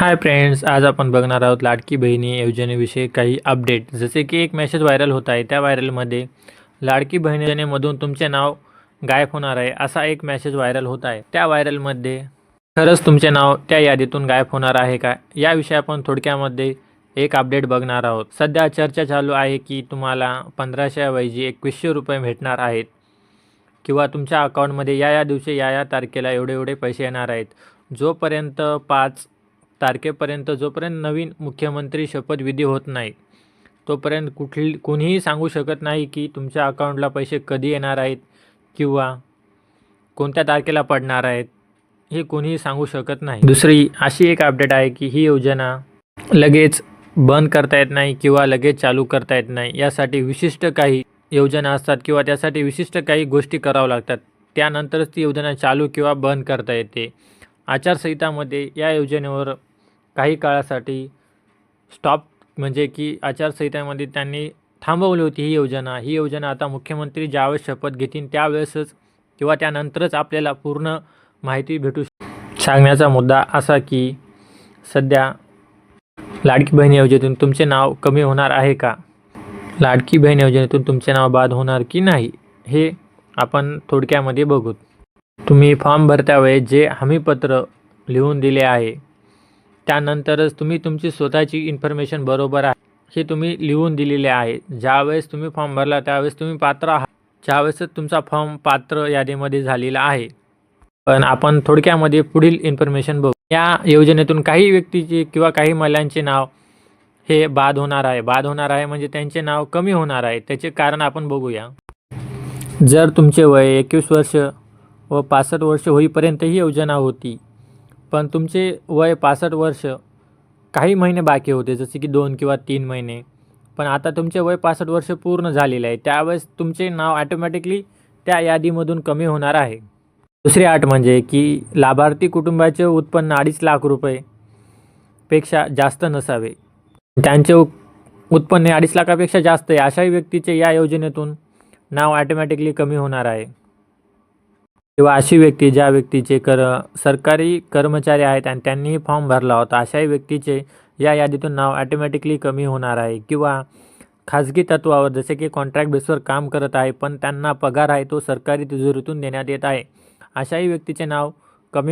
Hi friends आज आपण बघणार आहोत लाडकी बहिणी योजनेविषयी काही अपडेट जसे की एक मेसेज व्हायरल होत आहे त्या व्हायरलमध्ये लाडकी बहिणी योजनेमधून तुमचे नाव गायब होणार आहे असा एक मेसेज व्हायरल होत आहे. त्या व्हायरलमध्ये खरंच तुमचे नाव त्या यादीतून गायब होणार आहे का? याविषयी आपण थोडक्यामध्ये एक अपडेट बघणार आहोत. सध्या चर्चा चालू आहे की तुम्हाला पंधराशेऐवजी एकवीसशे रुपये भेटणार आहेत किंवा तुमच्या अकाउंटमध्ये या या दिवशी या या तारखेला एवढे एवढे पैसे येणार आहेत. जोपर्यंत पाच तारखेपर्यंत जोपर्यंत नवीन मुख्यमंत्री शपथविधी होत नाही तोपर्यंत कुठली कोणीही सांगू शकत नाही की तुमच्या अकाउंटला पैसे कधी येणार आहेत किंवा कोणत्या तारखेला पडणार आहेत हे कोणीही सांगू शकत नाही. दुसरी अशी एक अपडेट आहे की ही योजना लगेच बंद करता येत नाही किंवा लगेच चालू करता येत नाही. यासाठी विशिष्ट काही योजना असतात किंवा त्यासाठी विशिष्ट काही गोष्टी कराव्या लागतात. त्यानंतरच ती योजना चालू किंवा बंद करता येते. आचारसंहितामध्ये या योजनेवर काही काळासाठी स्टॉप म्हणजे की आचारसंहितेमध्ये त्यांनी थांबवली होती ही योजना. ही योजना आता मुख्यमंत्री ज्यावेळेस शपथ घेतील त्यावेळेसच किंवा त्यानंतरच आपल्याला पूर्ण माहिती भेटू सांगण्याचा मुद्दा असा की सध्या लाडकी बहीण योजनेतून तुमचे नाव कमी होणार आहे का? लाडकी बहीण योजनेतून तुमचे नाव बाद होणार की नाही हे आपण थोडक्यामध्ये बघू. तुम्ही फॉर्म भरत्या वेळेस जे हमीपत्र लिहून दिले आहे त्यानंतरच तुम्ही तुमची स्वतःची इन्फॉर्मेशन बरोबर आहे. हे तुम्ही लिहून दिलेले आहे. ज्यावेळेस तुम्ही फॉर्म भरला त्यावेळेस तुम्ही पात्र आहात. ज्यावेळेसच तुमचा फॉर्म पात्र यादीमध्ये झालेला आहे. पण आपण थोडक्यामध्ये पुढील इन्फॉर्मेशन बघू. या योजनेतून काही व्यक्तीचे किंवा काही महिलांचे नाव हे बाद होणार आहे. बाद होणार आहे म्हणजे त्यांचे नाव कमी होणार आहे. त्याचे कारण आपण बघूया. जर तुमचे वय एकवीस वर्ष व पासष्ट वर्ष होईपर्यंत ही योजना होती पण तुमचे वय पासष्ट वर्ष काही महिने बाकी होते जसे की दोन किंवा तीन महिने. पण आता तुमचे वय पासष्ट वर्ष पूर्ण झालेले आहे. त्यावेळेस तुमचे नाव ॲटोमॅटिकली त्या यादीमधून कमी होणार आहे. दुसरी अट म्हणजे की लाभार्थी कुटुंबाचे उत्पन्न अडीच लाख रुपये पेक्षा जास्त नसावे. त्यांचे उत्पन्न अडीच लाखापेक्षा जास्त आहे. अशाही व्यक्तीचे या योजनेतून नाव ॲटोमॅटिकली कमी होणार आहे. किंवा अशी व्यक्ती ज्या व्यक्तीचे कर सरकारी कर्मचारी आहेत आणि त्यांनीही फॉर्म भरला होता अशाही व्यक्तीचे या यादीतून नाव ॲटोमॅटिकली कमी होणार आहे. किंवा खाजगी तत्वावर जसे की कॉन्ट्रॅक्ट बेसवर काम करत आहे पण त्यांना पगार आहे तो सरकारी तिजोरीतून देण्यात येत आहे. अशाही व्यक्तीचे नाव